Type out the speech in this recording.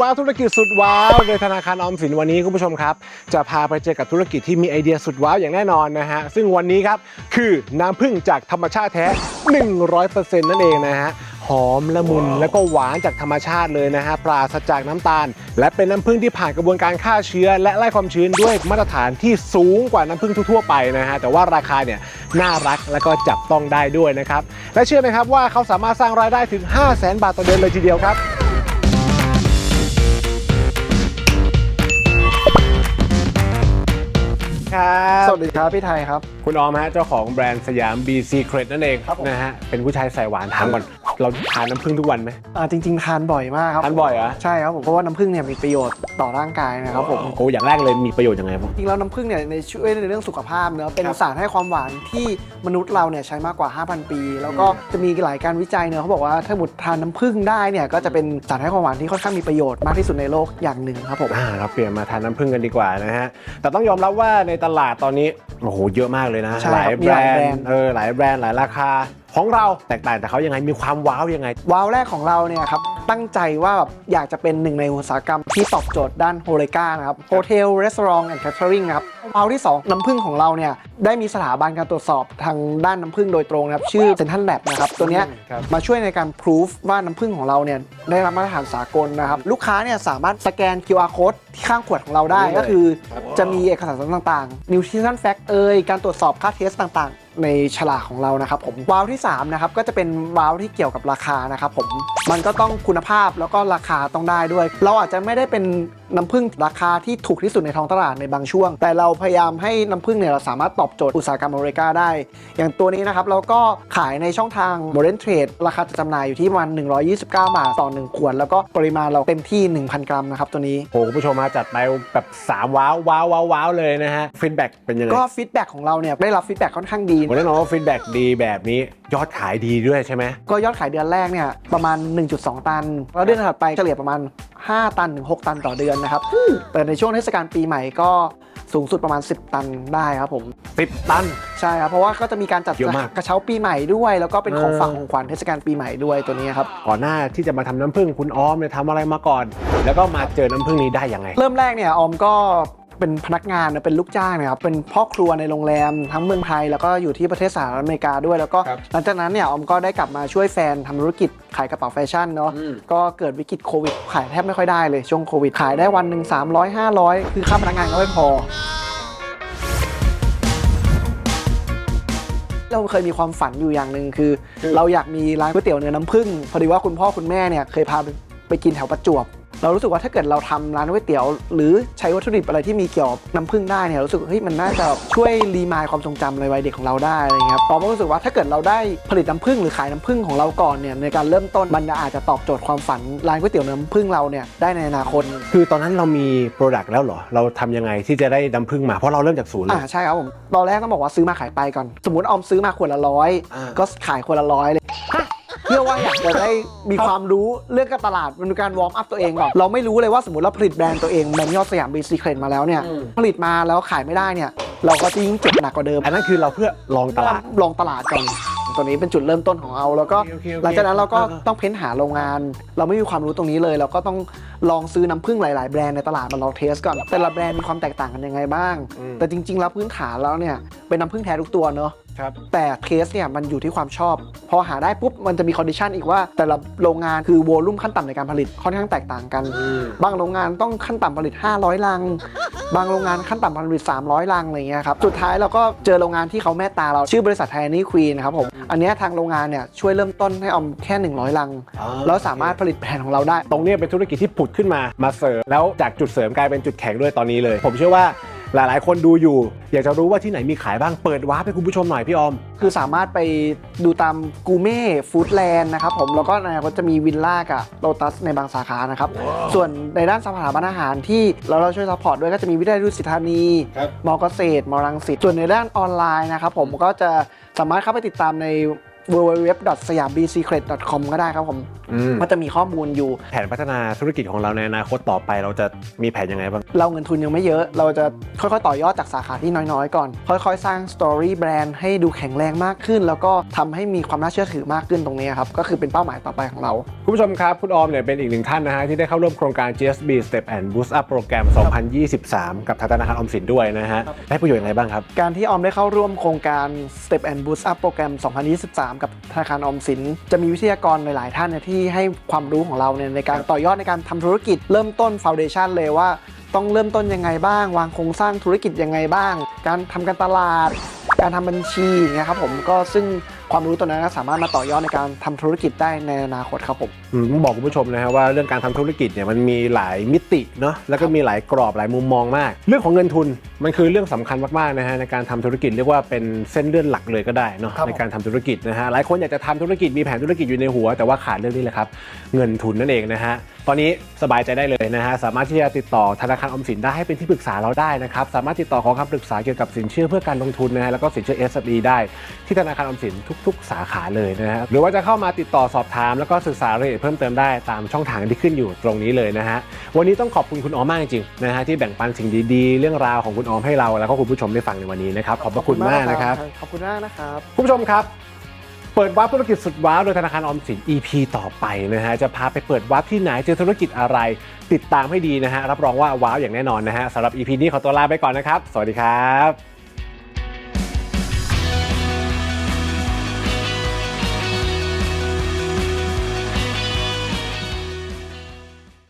ว้าวธุรกิจสุดว้าวโดยธนาคารออมสินวันนี้คุณผู้ชมครับ จะพาไปเจอกับธุรกิจที่มีไอเดียสุดว้าวอย่างแน่นอนนะฮะ ซึ่งวันนี้ครับคือน้ำผึ้งจากธรรมชาติแท้ 100%นั่นเองนะฮะหอมละมุนแล้วก็หวานจากธรรมชาติเลยนะฮะปราศจากน้ำตาล และเป็นน้ำผึ้งที่ผ่านกระบวนการฆ่าเชื้อ และไล่ความชื้นด้วยมาตรฐานที่สูงกว่าน้ำผึ้งทั่วไปนะฮะแต่ว่าราคาเนี่ยน่ารักแล้วก็จับต้องได้ด้วยนะครับและเชื่อไหมครับว่าเขาสามารถสร้างรายได้ถึง 5 0 0 0 0 0 บาทต่อเดือนเลยทีเดียวครับ วัสดีครับพี่ไทยครับ คุณออมฮะเจ้าของแบรนด์สยาม B Secret นั่นเองครับผม นะฮะเป็นผู้ชายใส่หวานถามก่อน เราทานน้ำผึ้งทุกวันไหม อ่าจริง ๆ ทานบ่อยมากครับทานบ่อยเหรอ ใช่ครับผมเพราะว่าน้ำผึ้งเนี่ยมีประโยชน์ต่อร่างกายนะครับผม โอ้อย่างแรกเลยมีประโยชน์ยังไงบ้างจริงแล้วน้ำผึ้งเนี่ยในช่วยในเรื่องสุขภาพเนอะเป็นครับสารให้ความหวานที่มนุษย์เราเนี่ยใช้มากกว่า 5,000 ปี แล้วก็จะมีหลายการวิจัยเนอะเขาบอกว่าถ้าหมดทานน้ำผึ้งได้เนี่ยก็จะเป็นสารให้ความหวานที่ค่อนข้างมีประโยชน์มากที่สุดในโลกอย่างหนึ่งครับผมอ่าเราเปลี่ยนมาทานน้ำผึ้งกันดีกว่านะฮะแต่ต้องยอมรับว่าในตลาดตอนนี้โอ้โหเยอะมากเลยนะใช่หลายครับมีแบรหลายแบรนนด์ด์ เออหลายแบรนด์หลายราคา ของเราแตกต่างจากเขายังไงมีความว้าวยังไง ว้าวแรกของเราเนี่ยครับตั้งใจว่าแบบอยากจะเป็นหนึ่งในอุตสาหกรรมที่ตอบโจทย์ด้านโฮเลกานะครับโฮเทลรีสอร์ทแอนด์แคทเทอริงนะครับว้าวที่ 2 น้ำผึ้งของเราเนี่ยได้มีสถาบันการตรวจสอบทางด้านน้ำผึ้งโดยตรงนะครับ ชื่อเซนทันแลบนะครับ ตัวเนี้ยครับมาช่วยในการพิสูจว่าน้ำผึ้งของเราเนี่ยได้รับมาตรฐานสากลนะครับ ลูกค้าเนี่ยสามารถสแกน QR code ที่ข้างขวดของเราได้นี่เลย ก็คือครับจะมีเอกสารต่างๆ nutrition fact เอ่ยการตรวจสอบค่าเทสต่างๆ ในฉลากของเรานะครับผมวาล์วที่3นะครับก็จะเป็นวาล์วที่เกี่ยวกับราคานะครับผมมันก็ต้องคุณภาพแล้วก็ราคาต้องได้ด้วย เราอาจจะไม่ได้เป็น น้ำผึ้งราคาที่ถูกที่สุดในท้องตลาดในบางช่วง แต่เราพยายามให้น้ำผึ้งเนี่ยเราสามารถตอบโจทย์อุตสาหกรรมอเมริกาได้ อย่างตัวนี้นะครับเราก็ขายในช่องทาง Modern Trade ราคาจำหน่ายอยู่ที่ประมาณ 129 บาทต่อ 1 ขวด แล้วก็ปริมาณเราเต็มที่ 1,000 กรัมนะครับตัวนี้โอ้คุณผู้ชมมาจัดไปแบบสามว้าวว้าวว้าวว้าวเลยนะฮะฟีดแบ็กเป็นยังไงก็ฟีดแบ็กของเราเนี่ยได้รับฟีดแบ็กค่อนข้างดีผมแน่นอนว่าฟีดแบ็กดีแบบนี้ยอดขายดีด้วยใช่ไหมก็ยอดขายเดือนแรกเนี่ยประมาณ 1.2 ตัน แล้วเดือนถัดไปเฉลี่ยประมาณ 5 ตันถึง 6 ตันต่อเดือนนะครับ แต่ในช่วงเทศกาลปีใหม่ก็สูงสุดประมาณ 10 ตันได้ครับผม สิบตัน ใช่ครับเพราะว่าก็จะมีการจัดเยอะมาก กระเช้าปีใหม่ด้วย แล้วก็เป็นของเออฝากของขวัญเทศกาลปีใหม่ด้วยตัวนี้ครับ ก่อนหน้าที่จะมาทำน้ำผึ้งคุณออมเนี่ยทำอะไรมาก่อน แล้วก็มาเจอน้ำผึ้งนี้ได้ยังไง เริ่มแรกเนี่ยออมก็ เป็นพนักงานนะเป็นลูกจ้างนะครับเป็นพ่อครัวในโรงแรมทั้งเมืองไทยแล้วก็อยู่ที่ประเทศสหรัฐอเมริกาด้วย แล้วก็ครับหลังจากนั้นเนี่ยออมก็ได้กลับมาช่วยแฟนทำธุรกิจขายกระเป๋าแฟชั่นเนาะอืม ก็เกิดวิกฤตโควิดขายแทบไม่ค่อยได้เลยช่วงโควิดขายได้วันหนึ่ง300 500 คือค่าพนักงานก็ไม่พอ เราเคยมีความฝันอยู่อย่างหนึ่งคือ คือ เราอยากมีร้านก๋วยเตี๋ยวเนื้อน้ำผึ้งพอดีว่าคุณพ่อคุณแม่เนี่ยเคยพาไปไปกินแถวประจวบ เรารู้สึกว่าถ้าเกิดเราทำร้านก๋วยเตี๋ยว หรือใช้วัตถุดิบอะไรที่มีเกี่ยวกับน้ำผึ้งได้เนี่ยรู้สึกว่าเฮ้ยมันน่าจะช่วยรีมายความทรงจำในวัยเด็กของเราได้อะไรเงี้ยครับเราก็รู้สึกว่าถ้าเกิดเราได้ผลิตน้ำผึ้งหรือขายน้ำผึ้งของเราก่อนเนี่ยในการเริ่มต้นมันอาจจะตอบโจทย์ความฝันร้านก๋วยเตี๋ยวน้ำผึ้งเราเนี่ยได้ในอนาคตคือตอนนั้นเรามีโปรดักต์แล้วเหรอเราทำยังไงที่จะได้น้ำผึ้งมาเพราะเราเริ่มจากศูนย์เลอ่ายใช่ครับผมตอนแรกต้องบอกว่าซื้อมาขายไปก่อน สมมติออมซื้อมาขวดละร้อยอ่าก็ขายขวดละร้อยเลย เพื่อว่าอยากจะได้มีความรู้เรื่องการตลาดมันเป็นการวอร์มอัพตัวเองก่อนเราไม่รู้เลยว่าสมมติเราผลิตแบรนด์ตัวเองแบรนด์ยอดสยามบีซีเครนมาแล้วเนี่ยอืมผลิตมาแล้วขายไม่ได้เนี่ยเราก็จะยิ่งเจ็บหนักกว่าเดิมอันนั้นคือเราเพื่อลองตลาดลองตลาดก่อนตัวนี้เป็นจุดเริ่มต้นของเราแล้วก็โอเคโอเคหลังจากนั้นเราก็อ่าต้องเพ้นหาโรงงาน เราไม่มีความรู้ตรงนี้เลย เราก็ต้องลองซื้อน้ำผึ้งหลาย ๆ แบรนด์ในตลาดมาลองเทสก่อนแต่ละแบรนด์มีความแตกต่างกันยังไงบ้างอืมแต่จริง ๆ แล้วพื้นฐานแล้วเนี่ย เป็นน้ำผึ้งแท้ทุกตัวเนอะครับ แต่เทสเนี่ยมันอยู่ที่ความชอบ พอหาได้ปุ๊บมันจะมีคอนดิชันอีกว่าแต่ละโรงงานคือโวลุ่มขั้นต่ำในการผลิตค่อนข้างแตกต่างกันบางโรงงานต้องขั้นต่ำผลิต 500 ลัง บางโรงงานขั้นต่ำผลิต 300 ลังอะไรเงี้ยครับสุดท้ายเราก็เจอโรงงานที่เขาแม่ตาเราชื่อบริษัทไทนี่ควีนนะครับผมอันเนี้ยทางโรงงานเนี่ยช่วยเริ่มต้นให้ออมแค่ 100 ลังแล้วสามารถผลิตแบรนด์ของเราได้ ตรงเนี้ยเป็นธุรกิจที่ผุดขึ้นมามาเสริมแล้วจากจุดเสริมกลายเป็นจุดแข็งด้วยตอนนี้เลย ผมเชื่อว่า หลายๆ คนดูอยู่ อยากจะรู้ว่าที่ไหนมีขายบ้างเปิดวาร์ปให้คุณผู้ชมหน่อยพี่ออม คือสามารถไปดูตามกูเม่ฟู้ดแลนด์นะครับผมแล้วก็ในอนาคตจะมีวิลล่ากับโ o ตัสในบางสาขานะครับ ส่วนในด้านสถาบันอาหารที่เราเราช่วยซัพพอร์ตด้วยก็จะมีวิทยาลัยดุสิตธานีครับมอเกษตรมอรังสิตส่วนในด้านออนไลน์นะครับผมก็จะสามารถเข้าไปติดตามใน www.siambsecret.com ก็ได้ครับผมอืม ก็จะมีข้อมูลอยู่ แผนพัฒนาธุรกิจของเราในอนาคตต่อไปเราจะมีแผนยังไงบ้าง เราเงินทุนยังไม่เยอะ เราจะค่อยๆ ต่อยอดจากสาขาที่น้อยๆ ก่อน ค่อยๆ สร้างสตอรี่แบรนด์ให้ดูแข็งแรงมากขึ้น แล้วก็ทำให้มีความน่าเชื่อถือมากขึ้นตรงนี้ครับ ก็คือเป็นเป้าหมายต่อไปของเรา คุณผู้ชมครับ คุณออมเนี่ยเป็นอีกหนึ่งท่านนะฮะ ที่ได้เข้าร่วมโครงการ GSB Step and Boost Up โปรแกรม 2023 กับทางธนาคารออมสินด้วยนะฮะครับได้ประโยชน์ยังไงบ้างครับ การที่ออมได้เข้าร่วมโครงการ Step and Boost Up โปรแกรม 2023กับธนาคารออมสิน จะมีวิทยากรหลาย ๆ ท่านที่ให้ความรู้ของเราเนี่ยในการต่อยอดในการทำธุรกิจ เริ่มต้นฟาวเดชันเลยว่าต้องเริ่มต้นยังไงบ้าง วางโครงสร้างธุรกิจยังไงบ้าง การทำการตลาด การทำบัญชีอย่างเงี้ยครับผมก็ซึ่ง ความรู้ตัวนั้นก็สามารถมาต่อยอดในการทำธุรกิจได้ในอนาคตครับผมอืมต้องบอกคุณผู้ชมนะฮะว่าเรื่องการทำธุรกิจเนี่ยมันมีหลายมิติเนาะแล้วก็มีหลายกรอบหลายมุมมองมาก เรื่องของเงินทุนมันคือเรื่องสำคัญมากๆนะฮะในการทำธุรกิจเรียกว่าเป็นเส้นเลือดหลักเลยก็ได้เนาะครับผมในการทำธุรกิจนะฮะหลายคนอยากจะทำธุรกิจมีแผนธุรกิจอยู่ในหัว แต่ว่าขาดเรื่องนี้แหละครับเงินทุนนั่นเองนะฮะตอนนี้สบายใจได้เลยนะฮะสามารถที่จะติดต่อธนาคารออมสินได้ให้เป็นที่ปรึกษาเราได้นะครับสามารถติดต่อขอคำปรึกษาเกี่ยวกับสินเชื่อเพื่อการลงทุนนะฮะแล้วก็สินเชื่อ SME ได้ที่ธนาคารออมสินทุก ๆ สาขาเลยนะฮะหรือว่าจะเข้ามาติดต่อสอบถาม แล้วก็ศึกษารายละเอียดเพิ่มเติมได้ตามช่องทางที่ขึ้นอยู่ตรงนี้เลยนะฮะวันนี้ต้องขอบคุณคุณออมมากจริงๆนะฮะที่แบ่งปันสิ่งดีๆ เรื่องราวของคุณออมให้เราแล้วก็คุณผู้ชมได้ฟังในวันนี้นะครับขอบพระคุณมากนะครับ ขอบคุณมากนะครับ คุณผู้ชมครับ เปิดวาร์ปธุรกิจสุดว้าวโดยธนาคารออมสิน EP ต่อไปนะฮะจะพาไปเปิดวาร์ปที่ไหนเจอธุรกิจอะไร ติดตามให้ดีนะฮะรับรองว่าว้าวอย่างแน่นอนนะฮะสำหรับ EP นี้ขอตัวลาไปก่อนนะครับ สวัสดีครับ